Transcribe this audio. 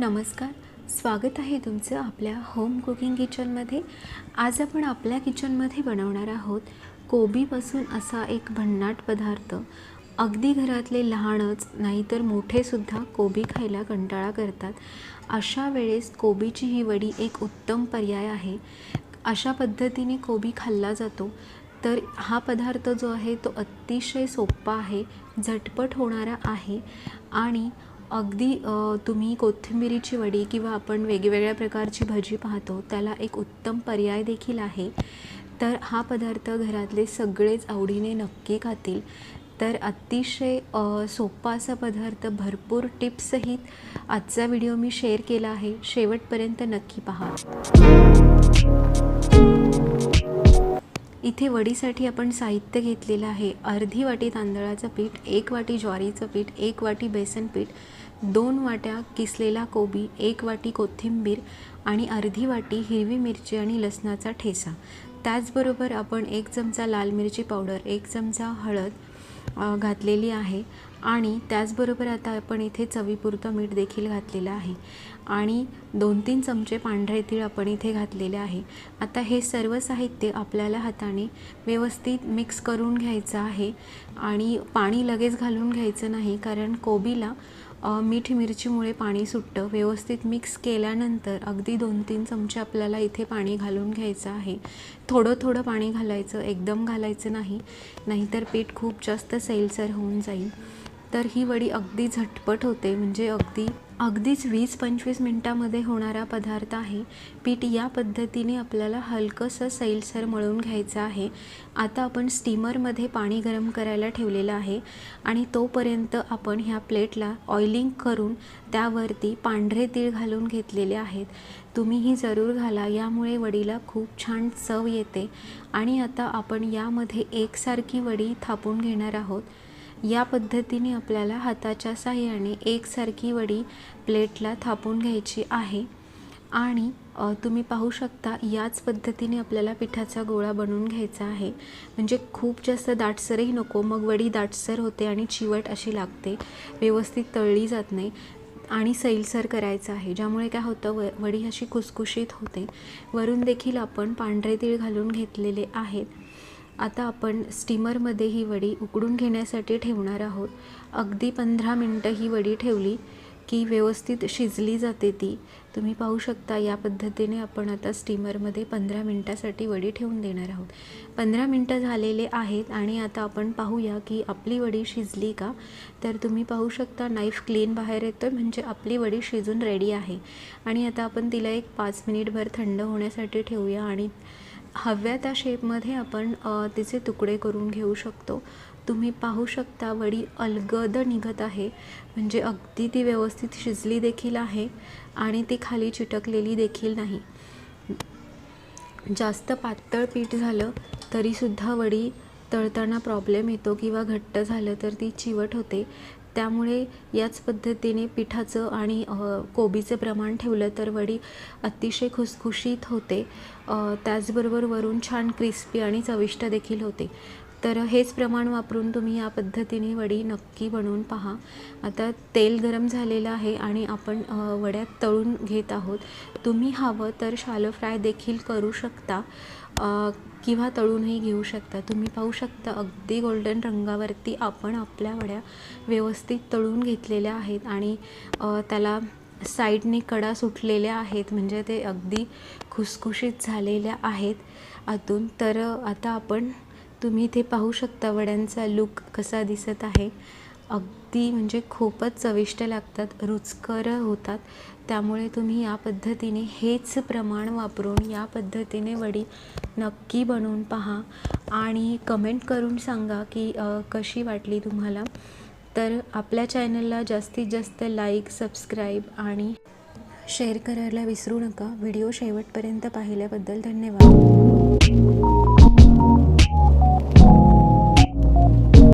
नमस्कार. स्वागत आहे तुमचं आपल्या होम कुकिंग किचनमध्ये आज आपण आपल्या किचनमध्ये बनवणार आहोत कोबीपासून असा एक भन्नाट पदार्थ. अगदी घरातले लहानच नाहीतर मोठेसुद्धा कोबी खायला कंटाळा करतात. अशा वेळेस कोबीची ही वडी एक उत्तम पर्याय आहे. अशा पद्धतीने कोबी खाल्ला जातो. तर हा पदार्थ जो आहे तो अतिशय सोपा आहे झटपट होणारा आहे आणि अगदी तुम्ही कोथिंबिरीची वडी किंवा आपण वेगवेगळ्या प्रकारची भजी पाहतो त्याला एक उत्तम पर्याय देखील आहे. तर हा पदार्थ घरातले सगळेच आवडीने नक्की खातील. तर अतिशय सोपा असा पदार्थ भरपूर टिप्ससहित आजचा व्हिडिओ मी शेअर केला आहे. शेवटपर्यंत नक्की पहा. इथे वडीसाठी आपण साहित्य घेतलेलं आहे. अर्धी वाटी तांदळाचं पीठ एक वाटी ज्वारीचं पीठ एक वाटी बेसन पीठ दोन वाट्या किसलेला कोबी एक वाटी कोथिंबीर आणि अर्धी वाटी हिरवी मिरची आणि लसणाचा ठेसा. त्याचबरोबर आपण एक चमचा लाल मिरची पावडर एक चमचा हळद घातलेली आहे. आणि त्याचबरोबर आता आपण इथे चवीपुरतं मीठ देखील घातलेलं आहे. आणि दोन तीन चमचे पांढरे तीळ आपण इथे घातलेले आहे. आता हे सर्व साहित्य आपल्याला हाताने व्यवस्थित मिक्स करून घ्यायचं आहे. आणि पाणी लगेच घालून घ्यायचं नाही कारण कोबीला मीठ मिरचीमुळे पाणी सुटतं. व्यवस्थित मिक्स केल्यानंतर अगदी दोन तीन चमचे आपल्याला इथे पाणी घालून घ्यायचं आहे. थोडं थोडं पाणी घालायचं एकदम घालायचं नाही. नाहीतर पीठ खूप जास्त सैलसर होऊन जाईल. तर ही वडी अगदी झटपट होते. म्हणजे अगदी अगदीच वीस पंचवीस मिनटामध्ये होणारा पदार्थ आहे. पीठ या पद्धतीने आपल्याला हलकंसं सैलसर मळून घ्यायचं आहे. आता आपण स्टीमरमध्ये पाणी गरम करायला ठेवलेलं आहे आणि तोपर्यंत आपण ह्या प्लेटला ऑइलिंग करून त्यावरती पांढरे तीळ घालून घेतलेले आहेत. तुम्हीही जरूर घाला. यामुळे वडीला खूप छान चव येते. आणि आता आपण यामध्ये एकसारखी वडी थापून घेणार आहोत. या पद्धतीने आपल्याला हाताच्या साह्याने एकसारखी वडी प्लेटला थापून घ्यायची आहे. आणि तुम्ही पाहू शकता याच पद्धतीने आपल्याला पिठाचा गोळा बनवून घ्यायचा आहे. म्हणजे खूप जास्त दाटसरही नको मग वडी दाटसर होते आणि चिवट अशी लागते. व्यवस्थित तळली जात नाही आणि सैलसर करायचं आहे ज्यामुळे काय होतं व वडी अशी खुसखुशीत होते. वरून देखील आपण पांढरे तीळ घालून घेतलेले आहेत. आता आपण स्टीमरमध्ये ही वडी उकडून घेण्यासाठी ठेवणार आहोत. अगदी पंधरा मिनटं ही वडी ठेवली की व्यवस्थित शिजली जाते ती. तुम्ही पाहू शकता या पद्धतीने आपण आता स्टीमरमध्ये पंधरा मिनटासाठी वडी ठेवून देणार आहोत. पंधरा मिनटं झालेले आहेत आणि आता आपण पाहूया की आपली वडी शिजली का? तर तुम्ही पाहू शकता नाईफ क्लीन बाहेर येतो म्हणजे आपली वडी शिजून रेडी आहे. आणि आता आपण तिला एक पाच मिनिटभर थंड होण्यासाठी ठेवूया आणि हव्या त्या शेपमध्ये आपण तिचे तुकडे करून घेऊ शकतो. तुम्ही पाहू शकता वडी अलगद निघत आहे. म्हणजे अगदी ती व्यवस्थित शिजली देखील आहे आणि ती खाली चिटकलेली देखील नाही. जास्त पातळ पीठ झालं तरीसुद्धा वडी तळताना प्रॉब्लेम येतो किंवा घट्ट झालं तर ती चिवट होते. त्यामुळे याच पद्धतीने पिठाचं आणि कोबीचं प्रमाण ठेवलं तर वडी अतिशय खुसखुशीत होते. त्याचबरोबर वरून छान क्रिस्पी आणि चविष्ट देखील होते. तर हेच प्रमाण वापरून तुम्ही या पद्धतीने वडी नक्की बनवून पहा. आता तेल गरम झालेलं आहे आणि आपण वड्यात वड्या तळून घेत आहोत. तुम्ही हवं तर शालो फ्राय देखील करू शकता किंवा तळूनही घेऊ शकता. तुम्ही पाहू शकता अगदी गोल्डन रंगावरती आपण आपल्या वड्या व्यवस्थित तळून घेतलेल्या आहेत आणि त्याला साईडने कडा सुटलेल्या आहेत म्हणजे ते अगदी खुसखुशीत झालेल्या आहेत. आतून तर आता आपण तुम्ही इथे पाहू शकता वड्यांचा लुक कसा दिसत आहे. अगदी म्हणजे खूपच चविष्ट लागतात रुचकर होतात. त्यामुळे तुम्ही या पद्धतीने हेच प्रमाण वापरून या पद्धतीने वडी नक्की बनवून पहा आणि कमेंट करून सांगा की कशी वाटली तुम्हाला. तर आपल्या चॅनलला जास्तीत जास्त लाईक सबस्क्राईब आणि शेअर करायला विसरू नका. व्हिडिओ शेवटपर्यंत पाहिल्याबद्दल धन्यवाद.